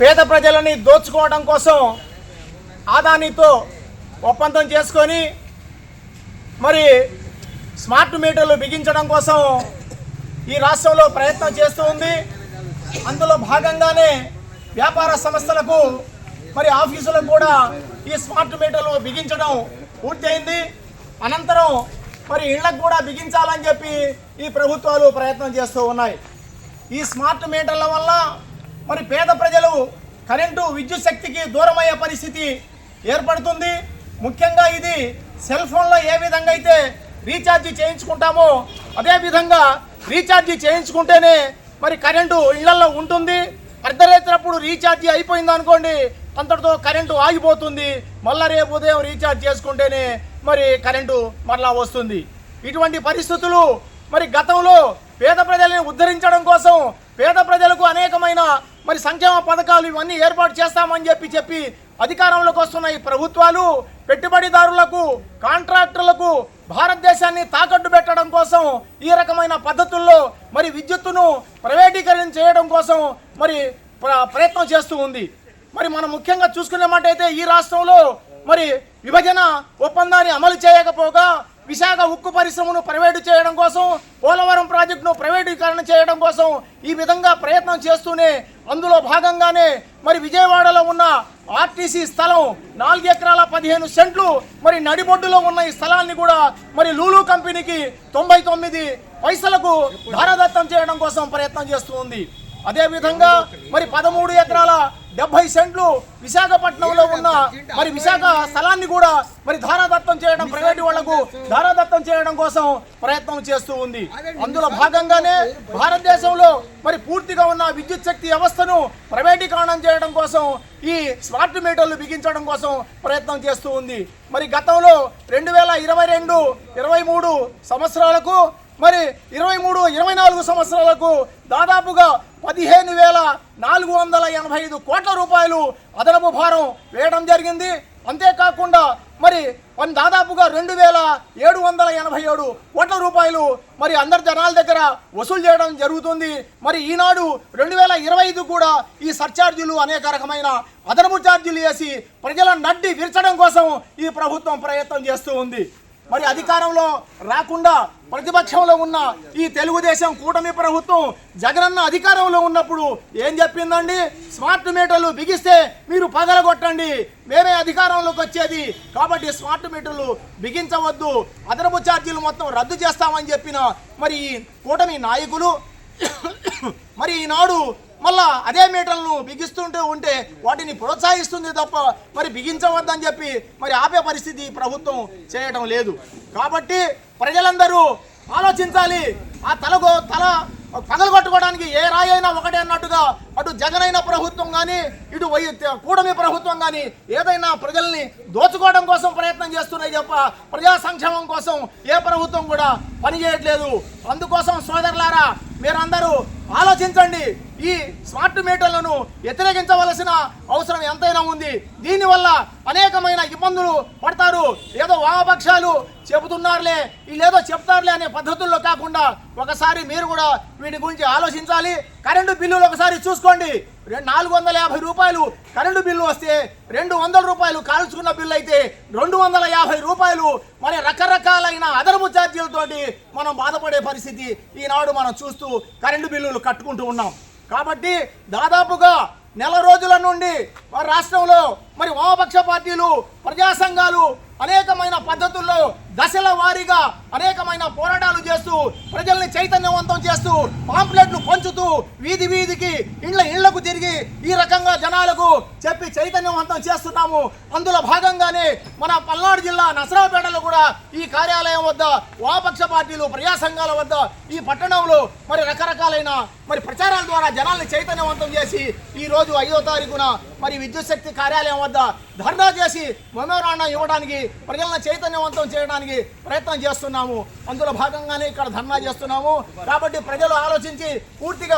పేద ప్రజలని దోచుకోవడం కోసం ఆదానితో ఒప్పందం చేసుకొని మరి స్మార్ట్ మీటర్లు బిగించడం కోసం ఈ రాష్ట్రంలో ప్రయత్నం చేస్తూ ఉంది. అందులో భాగంగానే వ్యాపార సంస్థలకు మరి ఆఫీసులకు కూడా ఈ స్మార్ట్ మీటర్లు బిగించడం పూర్తయింది. అనంతరం మరి ఇళ్ళకు కూడా బిగించాలని చెప్పి ఈ ప్రభుత్వాలు ప్రయత్నం చేస్తూ ఉన్నాయి. ఈ స్మార్ట్ మీటర్ల వల్ల మరి పేద ప్రజలు కరెంటు విద్యుత్ శక్తికి దూరమయ్యే పరిస్థితి ఏర్పడుతుంది. ముఖ్యంగా ఇది సెల్ ఫోన్లో ఏ విధంగా అయితే రీఛార్జి చేయించుకుంటామో అదే విధంగా రీఛార్జి చేయించుకుంటేనే మరి కరెంటు ఇళ్ళలో ఉంటుంది. అర్ధరాత్రప్పుడు రీఛార్జి అయిపోయింది అనుకోండి అంతటితో కరెంటు ఆగిపోతుంది. మళ్ళా రేపు ఉదయం రీఛార్జ్ చేసుకుంటేనే మరి కరెంటు మరలా వస్తుంది. ఇటువంటి పరిస్థితులు మరి గతంలో పేద ప్రజల్ని ఉద్ధరించడం కోసం పేద ప్రజలకు అనేకమైన మరి సంక్షేమ పథకాలు ఇవన్నీ ఏర్పాటు చేస్తామని చెప్పి చెప్పి అధికారంలోకి వస్తున్న ఈ ప్రభుత్వాలు పెట్టుబడిదారులకు కాంట్రాక్టర్లకు భారతదేశాన్ని తాకట్టు పెట్టడం కోసం ఈ రకమైన పద్ధతుల్లో మరి విద్యుత్తును ప్రైవేటీకరణ చేయడం కోసం మరి ప్ర- ప్రయత్నం చేస్తూ ఉంది. మరి మనం ముఖ్యంగా చూసుకున్నమాటైతే ఈ రాష్ట్రంలో మరి విభజన ఒప్పందాన్ని అమలు చేయకపోగా విశాఖ ఉక్కు పరిశ్రమను ప్రైవేటు చేయడం కోసం పోలవరం ప్రాజెక్టును ప్రైవేటీకరణ చేయడం కోసం ఈ విధంగా ప్రయత్నం చేస్తూనే అందులో భాగంగానే మరి విజయవాడలో ఉన్న ఆర్టీసీ స్థలం నాలుగు ఎకరాల పదిహేను సెంట్లు మరి నడిబొడ్డులో ఉన్న ఈ స్థలాన్ని కూడా మరి లూలు కంపెనీకి తొంభై తొమ్మిది పైసలకు ధారదత్తం చేయడం కోసం ప్రయత్నం చేస్తూ ఉంది. అదేవిధంగా మరి పదమూడు ఎకరాల డెబ్బై సెంట్లు విశాఖపట్నంలో ఉన్న మరి విశాఖ స్థలాన్ని కూడా మరి ధారాదత్తం చేయడం ప్రైవేటు వాళ్ళకు ధారాదత్తం చేయడం కోసం ప్రయత్నం చేస్తూ ఉంది. అందులో భాగంగానే భారతదేశంలో మరి పూర్తిగా ఉన్న విద్యుత్ శక్తి వ్యవస్థను ప్రైవేటీకరణం చేయడం కోసం ఈ స్మార్ట్ మీటర్లు బిగించడం కోసం ప్రయత్నం చేస్తూ ఉంది. మరి గతంలో రెండు వేల ఇరవై రెండు ఇరవై మూడు సంవత్సరాలకు మరి ఇరవై మూడు ఇరవై నాలుగు సంవత్సరాలకు దాదాపుగా పదిహేను వేల నాలుగు వందల ఎనభై ఐదు కోట్ల రూపాయలు అదనపు భారం వేయడం జరిగింది. అంతేకాకుండా మరి వన్ దాదాపుగా రెండు వేల ఏడు వందల ఎనభై ఏడు కోట్ల రూపాయలు మరి అందరి జనాల దగ్గర వసూలు చేయడం జరుగుతుంది. మరి ఈనాడు రెండు వేల ఇరవై ఐదు కూడా ఈ సర్ఛార్జీలు అనేక రకమైన అదనపు ఛార్జీలు వేసి ప్రజల నడ్డి విరచడం కోసం ఈ ప్రభుత్వం ప్రయత్నం చేస్తూ ఉంది. మరి అధికారంలో రాకుండా ప్రతిపక్షంలో ఉన్న ఈ తెలుగుదేశం కూటమి ప్రభుత్వం జగనన్న అధికారంలో ఉన్నప్పుడు ఏం చెప్పిందండి? స్మార్ట్ మీటర్లు బిగిస్తే మీరు పగలగొట్టండి. మేమే అధికారంలోకి వచ్చేది. కాబట్టి స్మార్ట్ మీటర్లు బిగించవద్దు. అదనపు ఛార్జీలు మొత్తం రద్దు చేస్తామని చెప్పిన మరి ఈ కూటమి నాయకులు మరి ఈనాడు మళ్ళా అదే మీటర్లను బిగిస్తుంటూ ఉంటే వాటిని ప్రోత్సహిస్తుంది తప్ప మరి బిగించవద్దని చెప్పి మరి ఆపే పరిస్థితి ప్రభుత్వం చేయటం లేదు. కాబట్టి ప్రజలందరూ ఆలోచించాలి. ఆ తలగో తల పగలగొట్టుకోవడానికి ఏ రాయి అయినా ఒకటే అన్నట్టుగా అటు జగనైన ప్రభుత్వం కానీ ఇటు వై కూడమి ప్రభుత్వం కానీ ఏదైనా ప్రజల్ని దోచుకోవడం కోసం ప్రయత్నం చేస్తున్నాయి తప్ప ప్రజా సంక్షేమం కోసం ఏ ప్రభుత్వం కూడా పనిచేయట్లేదు అందుకోసం సోదరులారా మీరందరూ ఆలోచించండి. ఈ స్మార్ట్ మీటర్లను వ్యతిరేకించవలసిన అవసరం ఎంతైనా ఉంది. దీనివల్ల అనేకమైన ఇబ్బందులు పడతారు. ఏదో వామపక్షాలు చెబుతున్నారులే వీళ్ళేదో చెప్తారులే అనే పద్ధతుల్లో కాకుండా ఒకసారి మీరు కూడా వీటి గురించి ఆలోచించాలి. కరెంటు బిల్లులు ఒకసారి చూసుకోండి రెండు నాలుగు వందల యాభై రూపాయలు కరెంటు బిల్లు వస్తే రెండు వందల రూపాయలు కాల్చుకున్న బిల్లు అయితే రెండు వందల యాభై రూపాయలు. మరి రకరకాలైన అదనపు ఛార్జీలతోటి మనం బాధపడే పరిస్థితి ఈనాడు మనం చూస్తూ కరెంటు బిల్లులు కట్టుకుంటూ ఉన్నాం. కాబట్టి దాదాపుగా నెల రోజుల నుండి మన రాష్ట్రంలో మరి వామపక్ష పార్టీలు ప్రజా సంఘాలు అనేకమైన పద్ధతుల్లో దశల వారీగా అనేకమైన పోరాటాలు చేస్తూ ప్రజల్ని చైతన్యవంతం చేస్తూ పాంప్లెట్లు పంచుతూ వీధి వీధికి ఇండ్ల ఇళ్ళకు తిరిగి ఈ రకంగా జనాలకు చెప్పి చైతన్యవంతం చేస్తున్నాము. అందులో భాగంగానే మన పల్నాడు జిల్లా నసరాపేటలో కూడా ఈ కార్యాలయం వద్ద వామపక్ష పార్టీలు ప్రజా సంఘాల వద్ద ఈ పట్టణంలో మరి రకరకాలైన మరి ప్రచారాల ద్వారా జనాల్ని చైతన్యవంతం చేసి ఈ రోజు ఐదో తారీఖున మరి విద్యుత్ శక్తి కార్యాలయం వద్ద ధర్నా చేసి మెమోరాండం ఇవ్వడానికి ప్రజలను చైతన్యవంతం చేయడానికి ప్రయత్నం చేస్తున్నాము. అందులో భాగంగానే ఇక్కడ ధర్నా చేస్తున్నాము. కాబట్టి ప్రజలు ఆలోచించి పూర్తిగా